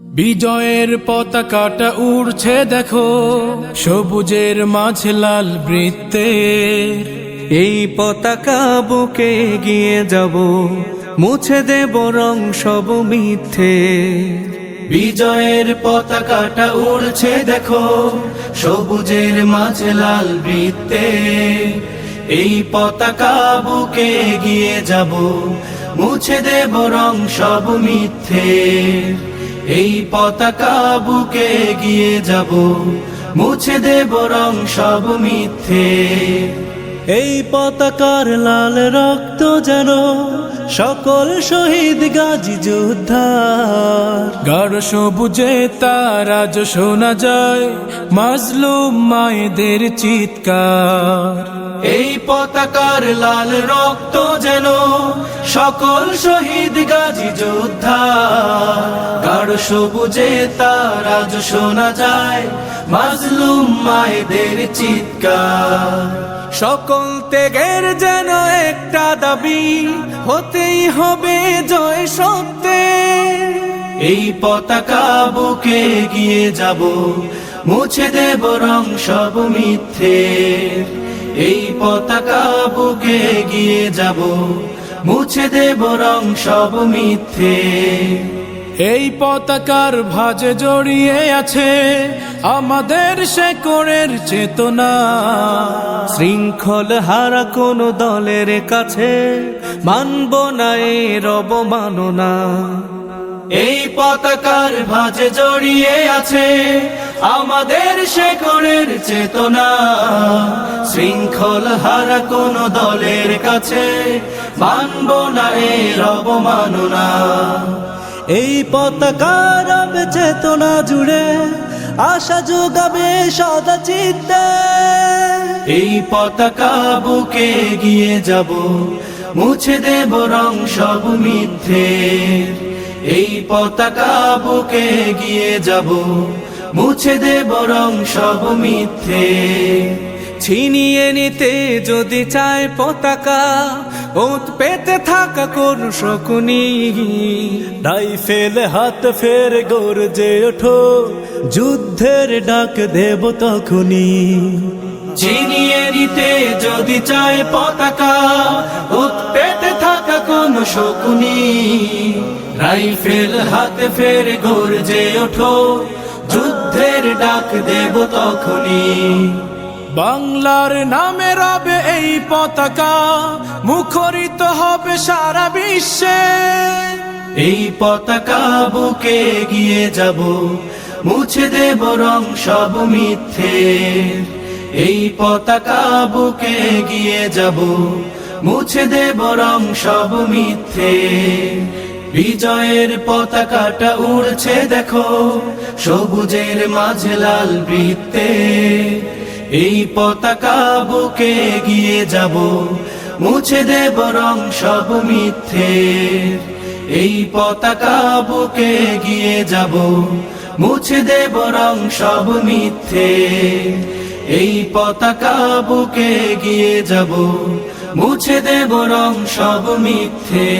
বিজয়ের পতাকাটা উড়ছে দেখো সবুজের মাঝে লাল বৃত্তে এই পতাকা বুকে গিয়ে যাব মুছে দেব রং সব মিথ্যে বিজয়ের পতাকাটা উড়ছে দেখো সবুজের মাঝে লাল বৃত্তে এই পতাকা বুকে গিয়ে যাব মুছে দেব রং সব মিথ্যে এই পতাকা বুকে গিয়ে যাব, মুছে দেব রং সব মিথ্যে। এই পতাকার লাল রক্ত যেন সকল শহীদ গাজী যোদ্ধার। গাঢ় সবুজে তারাজ শোনা যায় মাজলুম মায়েদের চিৎকার। এই পতাকার লাল রক্ত যেন সকল শহীদ গাজী যোদ্ধা গাঢ় সবুজে তারাজ শোনা যায় মাজলুম মায়েদের চিৎকার। সকল ত্যাগের যেন একটা দাবি, হতেই হবে জয় সত্যের এই পতাকা বুকে গিয়ে যাব, মুছে দেব রং সব মিথ্যে। এই পতাকা বুকে গিয়ে যাব, মুছে দেব রং সব মিথ্যে। এই পতাকার ভাজে জড়িয়ে আছে আমাদের শেকড়ের চেতনা। শৃঙ্খল হারা কোন দলের কাছে মানব না এর অবমাননা। এই পতাকার ভাঁজে জড়িয়ে আছে আমাদের শেকড়ের চেতনা। শৃঙ্খল হারা কোন দলের কাছে মানব না এর অবমাননা। এই পতাকার চেতনা জুড়ে, আশা যোগাবে সদা চিত্তে। এই পতাকা বুকে গিয়ে যাব, মুছে দেব রং সব মিথ্যে। এই পতাকা বুকে গিয়ে যাব, মুছে দেব রং সব মিথ্যে। ছিনিয়ে নিতে যদি চায় পতাকা ওত পেতে থাকা কোন শকুনি। রাইফেল হাত ফের গর্জে ওঠো যুদ্ধের ডাক দেব তখনই। ছিনিয়ে নিতে যদি চায় পতাকা উৎপেতে থাকা কোন শকুনি। রাইফেল হাত ফের গর্জে ওঠো যুদ্ধের ডাক দেব তখনই। বাংলার নামে রবে এই পতাকা, মুখরিত হবে সারা বিশ্বে। এই পতাকা বুকে গিয়ে যাব, মুছে দেব রং সব মিথ্যে। এই পতাকা বুকে গিয়ে যাব, মুছে দেব রং সব মিথ্যে। বিজয়ের পতাকাটা উড়ছে দেখো, সবুজের মাঝে লাল বৃত্তে। এই পতাকা বুকে গিয়ে যাব, মুছে দেব রং সব মিথ্যে এই পতাকা বুকে গিয়ে যাব, মুছে দেব রং সব মিথ্যে এই পতাকা বুকে গিয়ে যাব, মুছে দেব রং সব মিথ্যে